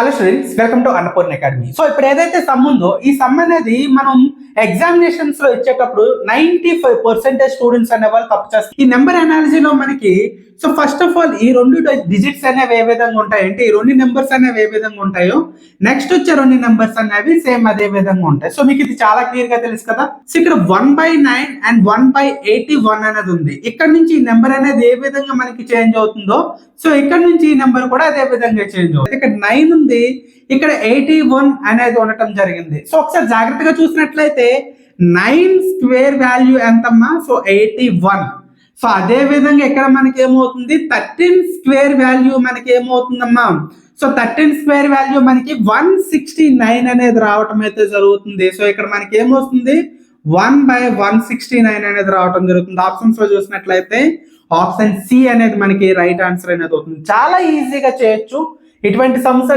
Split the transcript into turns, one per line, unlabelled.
Hello students welcome to Annapurna academy so ఇప్పుడు ఏదైతే some ఉందో ఈ సమ్ అనేది మనం ఎగ్జామినేషన్స్లో ఇచ్చేటప్పుడు నైన్టీ ఫైవ్ పర్సెంటేజ్ స్టూడెంట్స్ అనే వాళ్ళు తప్పు చేస్తారు. ఈ నెంబర్ అనాలజీలో మనకి సో ఫస్ట్ ఆఫ్ ఆల్ ఈ రెండు డిజిట్స్ అనేవి ఏ విధంగా ఉంటాయి అంటే ఈ రెండు నెంబర్స్ అనేవి ఏ విధంగా ఉంటాయో నెక్స్ట్ వచ్చే రెండు నెంబర్స్ అనేవి సేమ్ అదే విధంగా ఉంటాయి. సో మీకు ఇది చాలా క్లియర్గా తెలుసు కదా? సో ఇక్కడ one by nine and one by eighty one అనేది ఉంది. ఇక్కడ నుంచి ఈ నెంబర్ అనేది ఏ విధంగా మనకి చేంజ్ అవుతుందో సో ఇక్కడ నుంచి ఈ నెంబర్ కూడా అదే విధంగా చేంజ్ అవుతుంది. ఇక్కడ నైన్ ఉంది ఇక్కడ ఎయిటీ వన్ అనేది ఉండటం జరిగింది. సో ఒకసారి జాగ్రత్తగా చూసినట్లయితే నైన్ స్క్వేర్ వాల్యూ ఎంతమ్మా? సో ఎయిటీ వన్ సో అదే విధంగా ఇక్కడ మనకి ఏమవుతుంది థర్టీన్ స్క్వేర్ వాల్యూ మనకి ఏమవుతుందమ్మా సో థర్టీన్ స్క్వేర్ వాల్యూ మనకి వన్ సిక్స్టీ నైన్ అనేది రావటం అయితే జరుగుతుంది. సో ఇక్కడ మనకి ఏమవుతుంది one by one sixty nine అనేది రావడం జరుగుతుంది. ఆప్షన్స్లో చూసినట్లయితే ఆప్షన్ సి అనేది మనకి రైట్ ఆన్సర్ అనేది అవుతుంది. చాలా ఈజీగా చేయొచ్చు. ఇటువంటి సమ్స్